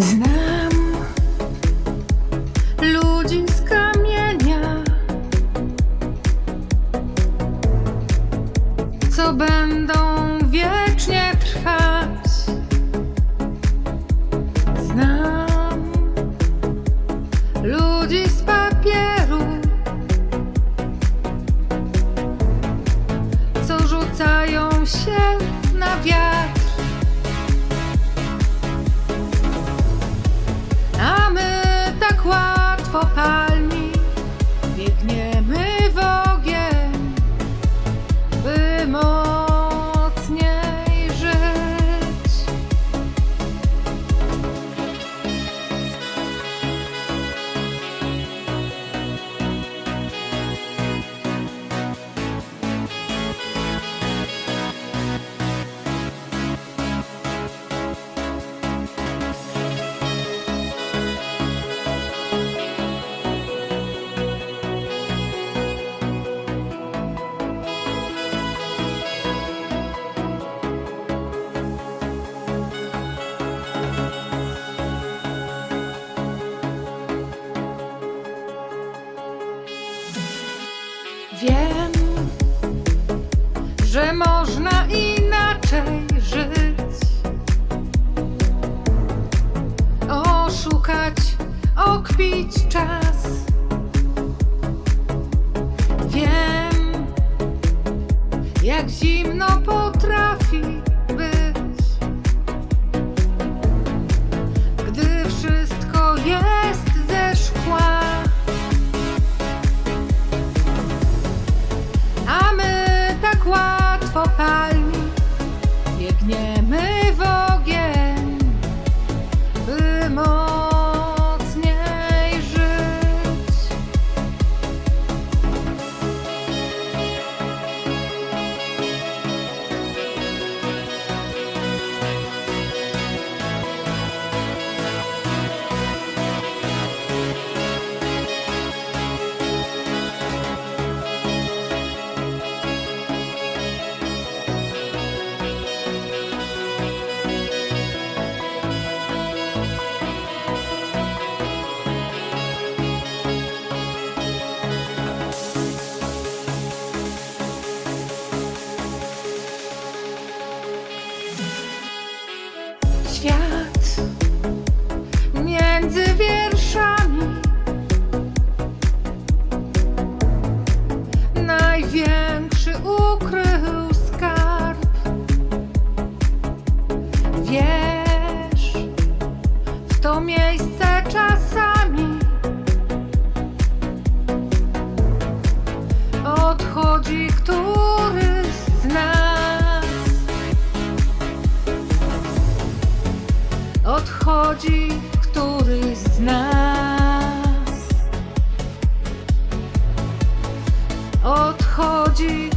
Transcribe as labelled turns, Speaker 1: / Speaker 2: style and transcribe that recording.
Speaker 1: Знаешь, Wiem, że można inaczej żyć, oszukać, okpić czas. Wiem, jak zimno potrafi Yeah. nadchodzi który z nas. Odchodzi